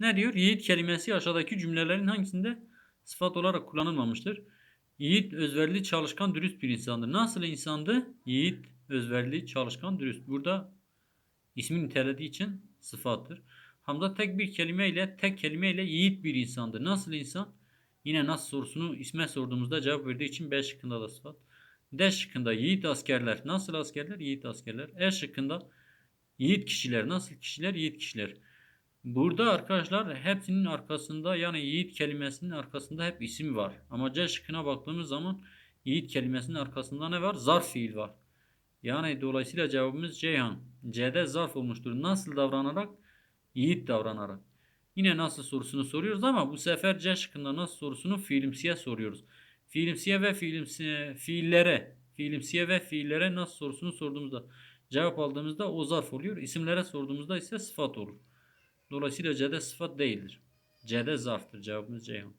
Ne diyor? Yiğit kelimesi aşağıdaki cümlelerin hangisinde sıfat olarak kullanılmamıştır? Yiğit özverili, çalışkan, dürüst bir insandır. Nasıl insandı? Yiğit özverili, çalışkan, dürüst. Burada ismi nitelediği için sıfattır. Hamza tek bir kelimeyle, tek kelimeyle yiğit bir insandır. Nasıl insan? Yine nasıl sorusunu isme sorduğumuzda cevap verdiği için B şıkkında da sıfat. D şıkkında yiğit askerler. Nasıl askerler? Yiğit askerler. E şıkkında yiğit kişiler. Nasıl kişiler? Yiğit kişiler. Burada arkadaşlar hepsinin arkasında yani yiğit kelimesinin arkasında hep isim var. Ama C şıkkına baktığımız zaman yiğit kelimesinin arkasında ne var? Zarf fiil var. Yani dolayısıyla cevabımız Ceyhan. C'de zarf olmuştur. Nasıl davranarak? Yiğit davranarak. Yine nasıl sorusunu soruyoruz ama bu sefer C şıkkında nasıl sorusunu fiilimsiye soruyoruz. Fiilimsiye ve fiilimsiye, fiillere, fiilimsiye ve fiillere nasıl sorusunu sorduğumuzda cevap aldığımızda o zarf oluyor. İsimlere sorduğumuzda ise sıfat olur. Dolayısıyla C'de sıfat değildir. C'de zarftır. Cevabımız Ceyhan.